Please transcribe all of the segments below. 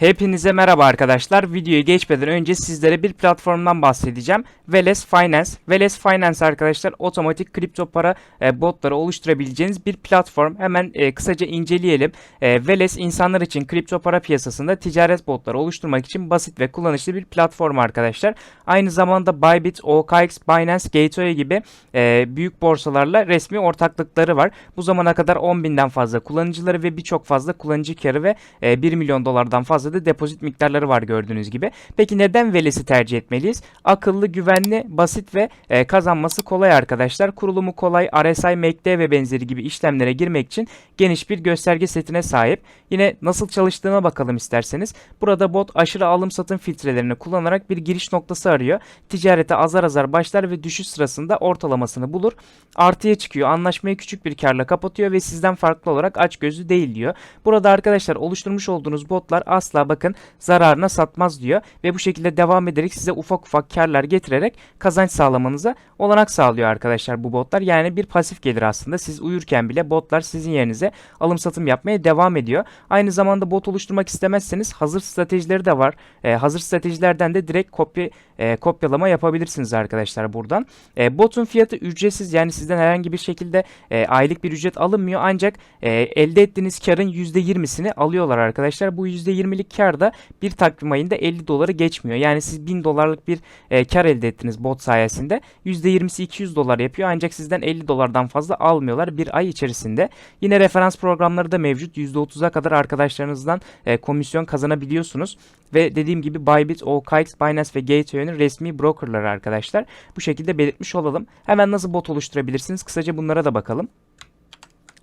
Hepinize merhaba arkadaşlar. Videoya geçmeden önce sizlere bir platformdan bahsedeceğim. Veles Finance. Veles Finance arkadaşlar otomatik kripto para e, botları oluşturabileceğiniz bir platform. Hemen e, kısaca inceleyelim. E, Veles insanlar için kripto para piyasasında ticaret botları oluşturmak için basit ve kullanışlı bir platform arkadaşlar. Aynı zamanda Bybit, OKX, Binance, Gateway gibi e, büyük borsalarla resmi ortaklıkları var. Bu zamana kadar 10.000'den fazla kullanıcıları ve birçok fazla kullanıcı karı ve e, 1 milyon dolardan fazla da depozit miktarları var gördüğünüz gibi. Peki neden Veles'i tercih etmeliyiz? Akıllı, güvenli, basit ve e, kazanması kolay arkadaşlar. Kurulumu kolay, RSI, MACD ve benzeri gibi işlemlere girmek için geniş bir gösterge setine sahip. Yine nasıl çalıştığına bakalım isterseniz. Burada bot aşırı alım satım filtrelerini kullanarak bir giriş noktası arıyor. Ticarete azar azar başlar ve düşüş sırasında ortalamasını bulur. Artıya çıkıyor. Anlaşmayı küçük bir karla kapatıyor ve sizden farklı olarak aç gözü değil diyor. Burada arkadaşlar oluşturmuş olduğunuz botlar asla bakın zararına satmaz diyor ve bu şekilde devam ederek size ufak ufak karlar getirerek kazanç sağlamanıza olanak sağlıyor arkadaşlar bu botlar. Yani bir pasif gelir aslında. Siz uyurken bile botlar sizin yerinize alım satım yapmaya devam ediyor. Aynı zamanda bot oluşturmak istemezseniz hazır stratejileri de var. Ee, hazır stratejilerden de direkt kopya e, kopyalama yapabilirsiniz arkadaşlar buradan. E, botun fiyatı ücretsiz yani sizden herhangi bir şekilde e, aylık bir ücret alınmıyor ancak e, elde ettiğiniz karın %20'sini alıyorlar arkadaşlar. Bu %20'lik kar da bir takvim ayında 50 doları geçmiyor. Yani siz 1000 dolarlık bir e, kar elde ettiniz bot sayesinde. %20'si 200 dolar yapıyor ancak sizden 50 dolardan fazla almıyorlar bir ay içerisinde. Yine referans programları da mevcut. %30'a kadar arkadaşlarınızdan e, komisyon kazanabiliyorsunuz. Ve dediğim gibi Bybit, OKX, Binance ve Gateway'nin resmi brokerları arkadaşlar. Bu şekilde belirtmiş olalım. Hemen nasıl bot oluşturabilirsiniz? Kısaca bunlara da bakalım.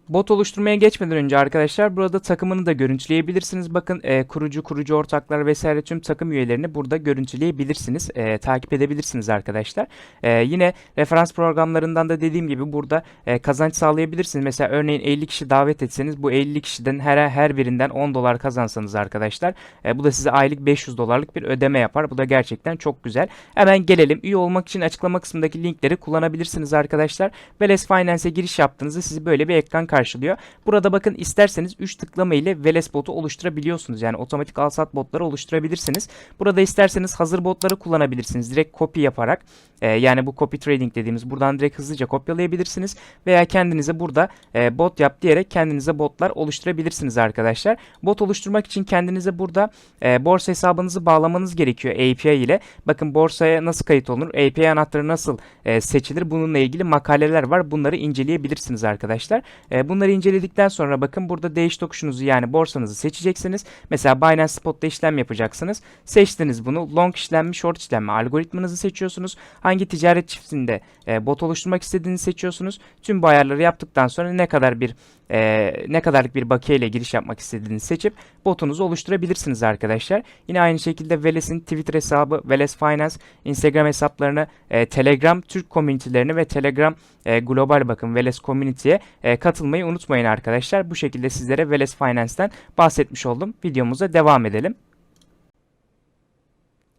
Bot oluşturmaya geçmeden önce arkadaşlar burada takımını da görüntüleyebilirsiniz. Bakın e, kurucu, kurucu ortaklar vesaire tüm takım üyelerini burada görüntüleyebilirsiniz. E, takip edebilirsiniz arkadaşlar. E, yine referans programlarından da dediğim gibi burada e, kazanç sağlayabilirsiniz. Mesela örneğin 50 kişi davet etseniz bu 50 kişiden her her birinden 10 dolar kazansanız arkadaşlar e, bu da size aylık 500 dolarlık bir ödeme yapar. Bu da gerçekten çok güzel. Hemen gelelim. Üye olmak için açıklama kısmındaki linkleri kullanabilirsiniz arkadaşlar. Veles Finance'e giriş yaptığınızda sizi böyle bir ekran karşılıyor. Burada bakın isterseniz 3 tıklama ile Veles botu oluşturabiliyorsunuz. Yani otomatik al sat botları oluşturabilirsiniz. Burada isterseniz hazır botları kullanabilirsiniz. Direkt copy yaparak e, yani bu copy trading dediğimiz buradan direkt hızlıca kopyalayabilirsiniz. Veya kendinize burada e, bot yap diyerek kendinize botlar oluşturabilirsiniz arkadaşlar. Bot oluşturmak için kendinize burada e, borsa hesabınızı bağlamanız gerekiyor API ile. Bakın borsaya nasıl kayıt olunur? API anahtarı nasıl e, seçilir? Bununla ilgili makaleler var. Bunları inceleyebilirsiniz arkadaşlar. E, bunları inceledikten sonra bakın burada değiş tokuşunuzu yani borsanızı seçeceksiniz. Mesela Binance Spot'ta işlem yapacaksınız. Seçtiniz bunu. Long işlem mi, short işlem mi? Algoritmanızı seçiyorsunuz. Hangi ticaret çiftinde e, bot oluşturmak istediğinizi seçiyorsunuz. Tüm bu ayarları yaptıktan sonra ne kadar bir e, ne kadarlık bir bakiye ile giriş yapmak istediğinizi seçip botunuzu oluşturabilirsiniz arkadaşlar. Yine aynı şekilde Veles'in Twitter hesabı, Veles Finance, Instagram hesaplarını, e, Telegram Türk komünitelerini ve Telegram e, global bakın Veles Community'ye e, katılmayı unutmayın arkadaşlar. Bu şekilde sizlere Veles Finance'ten bahsetmiş oldum. Videomuza devam edelim.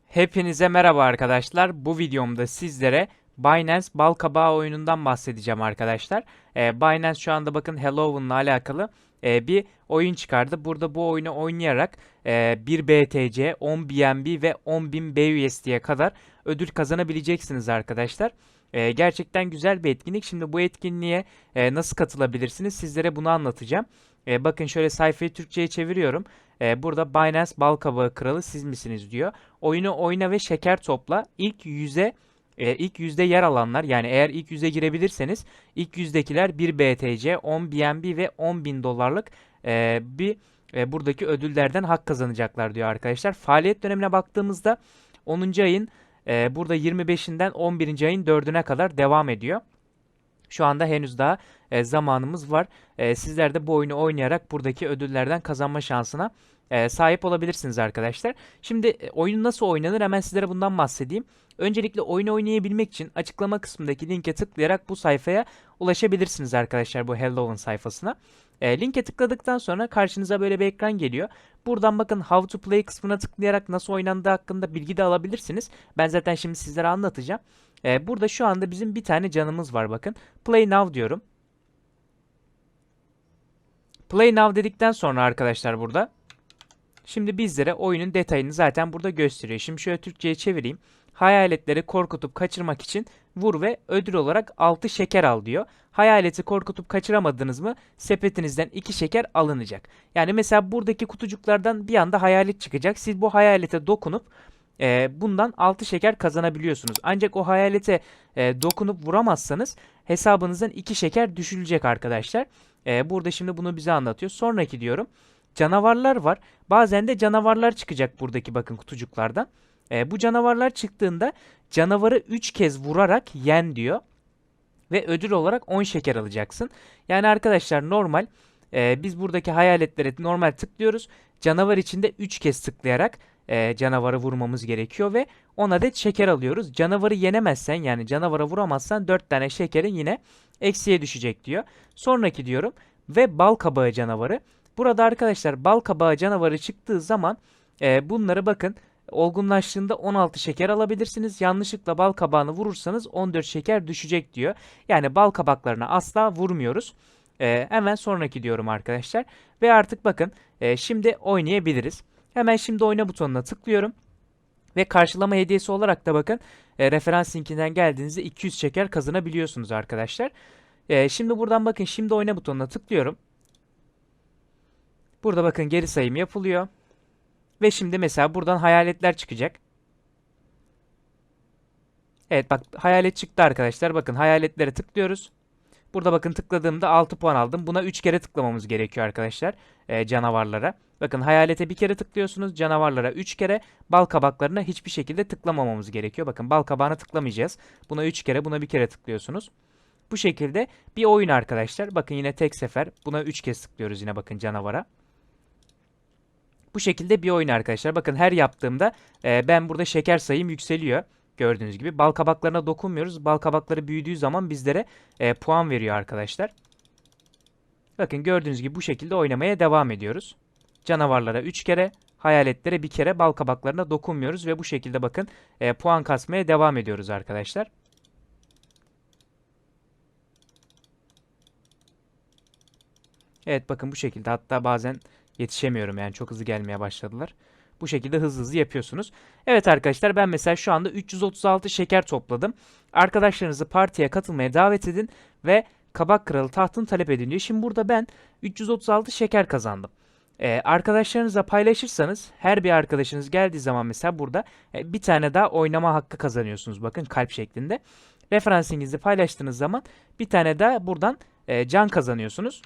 Hepinize merhaba arkadaşlar. Bu videomda sizlere Binance Balkabağı oyunundan bahsedeceğim arkadaşlar. Ee, Binance şu anda bakın Halloween'la alakalı e, bir oyun çıkardı. Burada bu oyunu oynayarak e, 1 BTC, 10 BNB ve 10.000 BUSD'ye kadar ödül kazanabileceksiniz arkadaşlar. E, gerçekten güzel bir etkinlik. Şimdi bu etkinliğe e, nasıl katılabilirsiniz sizlere bunu anlatacağım. E, bakın şöyle sayfayı Türkçe'ye çeviriyorum. E, burada Binance Balkabağı Kralı siz misiniz diyor. Oyunu oyna ve şeker topla. İlk yüze e, ilk yüzde yer alanlar yani eğer ilk yüze girebilirseniz ilk yüzdekiler 1 BTC, 10 BNB ve 10 bin dolarlık e, bir e, buradaki ödüllerden hak kazanacaklar diyor arkadaşlar. Faaliyet dönemine baktığımızda 10. ayın e, burada 25'inden 11. ayın 4'üne kadar devam ediyor. Şu anda henüz daha e, zamanımız var. E, sizler de bu oyunu oynayarak buradaki ödüllerden kazanma şansına e, sahip olabilirsiniz arkadaşlar. Şimdi e, oyun nasıl oynanır hemen sizlere bundan bahsedeyim. Öncelikle oyunu oynayabilmek için açıklama kısmındaki linke tıklayarak bu sayfaya ulaşabilirsiniz arkadaşlar bu Halloween sayfasına. E, linke tıkladıktan sonra karşınıza böyle bir ekran geliyor. Buradan bakın How to Play kısmına tıklayarak nasıl oynandığı hakkında bilgi de alabilirsiniz. Ben zaten şimdi sizlere anlatacağım. E, burada şu anda bizim bir tane canımız var bakın. Play Now diyorum. Play Now dedikten sonra arkadaşlar burada Şimdi bizlere oyunun detayını zaten burada gösteriyor. Şimdi şöyle Türkçe'ye çevireyim. Hayaletleri korkutup kaçırmak için vur ve ödül olarak 6 şeker al diyor. Hayaleti korkutup kaçıramadınız mı sepetinizden 2 şeker alınacak. Yani mesela buradaki kutucuklardan bir anda hayalet çıkacak. Siz bu hayalete dokunup e, bundan 6 şeker kazanabiliyorsunuz. Ancak o hayalete e, dokunup vuramazsanız hesabınızdan 2 şeker düşülecek arkadaşlar. E, burada şimdi bunu bize anlatıyor. Sonraki diyorum. Canavarlar var. Bazen de canavarlar çıkacak buradaki bakın kutucuklardan. E, bu canavarlar çıktığında canavarı 3 kez vurarak yen diyor. Ve ödül olarak 10 şeker alacaksın. Yani arkadaşlar normal e, biz buradaki hayaletlere normal tıklıyoruz. Canavar içinde 3 kez tıklayarak e, canavarı vurmamız gerekiyor ve 10 adet şeker alıyoruz. Canavarı yenemezsen yani canavara vuramazsan 4 tane şekerin yine eksiye düşecek diyor. Sonraki diyorum ve bal kabağı canavarı. Burada arkadaşlar bal kabağı canavarı çıktığı zaman e, bunları bakın olgunlaştığında 16 şeker alabilirsiniz. Yanlışlıkla bal kabağını vurursanız 14 şeker düşecek diyor. Yani bal kabaklarına asla vurmuyoruz. E, hemen sonraki diyorum arkadaşlar. Ve artık bakın e, şimdi oynayabiliriz. Hemen şimdi oyna butonuna tıklıyorum. Ve karşılama hediyesi olarak da bakın e, referans linkinden geldiğinizde 200 şeker kazanabiliyorsunuz arkadaşlar. E, şimdi buradan bakın şimdi oyna butonuna tıklıyorum. Burada bakın geri sayım yapılıyor. Ve şimdi mesela buradan hayaletler çıkacak. Evet bak hayalet çıktı arkadaşlar. Bakın hayaletlere tıklıyoruz. Burada bakın tıkladığımda 6 puan aldım. Buna 3 kere tıklamamız gerekiyor arkadaşlar. E, canavarlara. Bakın hayalete bir kere tıklıyorsunuz. Canavarlara 3 kere. Bal kabaklarına hiçbir şekilde tıklamamamız gerekiyor. Bakın bal kabağına tıklamayacağız. Buna 3 kere buna bir kere tıklıyorsunuz. Bu şekilde bir oyun arkadaşlar. Bakın yine tek sefer. Buna 3 kez tıklıyoruz yine bakın canavara. Bu şekilde bir oyun arkadaşlar. Bakın her yaptığımda e, ben burada şeker sayım yükseliyor. Gördüğünüz gibi bal kabaklarına dokunmuyoruz. Bal kabakları büyüdüğü zaman bizlere e, puan veriyor arkadaşlar. Bakın gördüğünüz gibi bu şekilde oynamaya devam ediyoruz. Canavarlara 3 kere, hayaletlere bir kere bal kabaklarına dokunmuyoruz ve bu şekilde bakın e, puan kasmaya devam ediyoruz arkadaşlar. Evet bakın bu şekilde hatta bazen yetişemiyorum yani çok hızlı gelmeye başladılar. Bu şekilde hızlı hızlı yapıyorsunuz. Evet arkadaşlar ben mesela şu anda 336 şeker topladım. Arkadaşlarınızı partiye katılmaya davet edin ve kabak kralı tahtını talep edin diyor. Şimdi burada ben 336 şeker kazandım. Ee, arkadaşlarınızla paylaşırsanız her bir arkadaşınız geldiği zaman mesela burada e, bir tane daha oynama hakkı kazanıyorsunuz. Bakın kalp şeklinde. Referansınızı paylaştığınız zaman bir tane daha buradan e, can kazanıyorsunuz.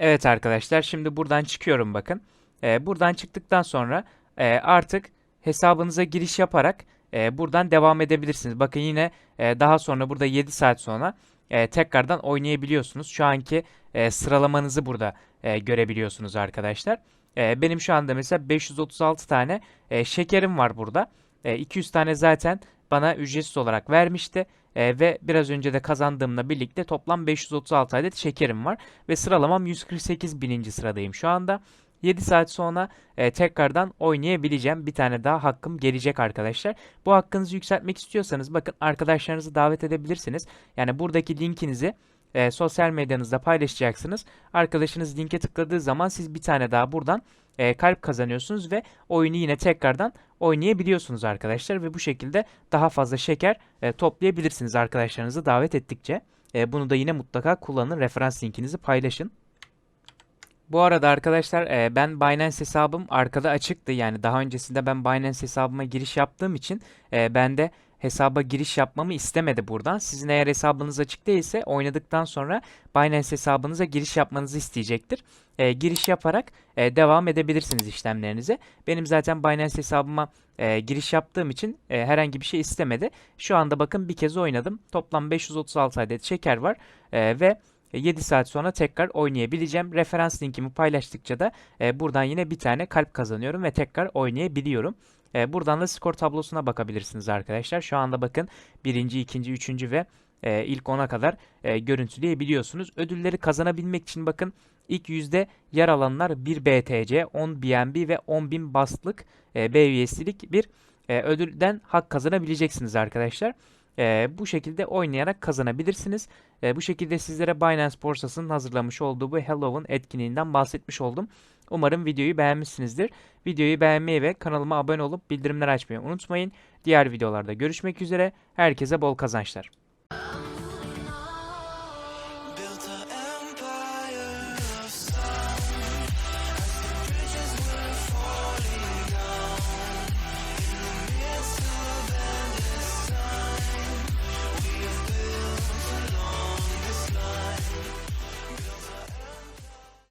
Evet arkadaşlar şimdi buradan çıkıyorum bakın. E, buradan çıktıktan sonra e, artık hesabınıza giriş yaparak e, buradan devam edebilirsiniz. Bakın yine e, daha sonra burada 7 saat sonra e, tekrardan oynayabiliyorsunuz. Şu anki e, sıralamanızı burada e, görebiliyorsunuz arkadaşlar. E, benim şu anda mesela 536 tane e, şekerim var burada. E, 200 tane zaten bana ücretsiz olarak vermişti. E, ve biraz önce de kazandığımla birlikte toplam 536 adet şekerim var. Ve sıralamam 148 bininci sıradayım şu anda. 7 saat sonra e, tekrardan oynayabileceğim. Bir tane daha hakkım gelecek arkadaşlar. Bu hakkınızı yükseltmek istiyorsanız bakın arkadaşlarınızı davet edebilirsiniz. Yani buradaki linkinizi e, sosyal medyanızda paylaşacaksınız. Arkadaşınız linke tıkladığı zaman siz bir tane daha buradan e, kalp kazanıyorsunuz ve oyunu yine tekrardan oynayabiliyorsunuz arkadaşlar. Ve bu şekilde daha fazla şeker e, toplayabilirsiniz arkadaşlarınızı davet ettikçe. E, bunu da yine mutlaka kullanın. Referans linkinizi paylaşın. Bu arada arkadaşlar e, ben Binance hesabım arkada açıktı. Yani daha öncesinde ben Binance hesabıma giriş yaptığım için e, ben de hesaba giriş yapmamı istemedi buradan. Sizin eğer hesabınız açık değilse oynadıktan sonra Binance hesabınıza giriş yapmanızı isteyecektir. E, giriş yaparak e, devam edebilirsiniz işlemlerinize. Benim zaten Binance hesabıma e, giriş yaptığım için e, herhangi bir şey istemedi. Şu anda bakın bir kez oynadım. Toplam 536 adet şeker var e, ve 7 saat sonra tekrar oynayabileceğim. Referans linkimi paylaştıkça da e, buradan yine bir tane kalp kazanıyorum ve tekrar oynayabiliyorum. E, buradan da skor tablosuna bakabilirsiniz arkadaşlar. Şu anda bakın birinci, ikinci, üçüncü ve e, ilk 10'a kadar e, görüntüleyebiliyorsunuz. Ödülleri kazanabilmek için bakın ilk yüzde yer alanlar 1 BTC, 10 BNB ve 10.000 bastlık e, B üyesilik bir e, ödülden hak kazanabileceksiniz arkadaşlar. E, bu şekilde oynayarak kazanabilirsiniz. E, bu şekilde sizlere Binance borsasının hazırlamış olduğu bu Halloween etkinliğinden bahsetmiş oldum. Umarım videoyu beğenmişsinizdir. Videoyu beğenmeyi ve kanalıma abone olup bildirimleri açmayı unutmayın. Diğer videolarda görüşmek üzere. Herkese bol kazançlar.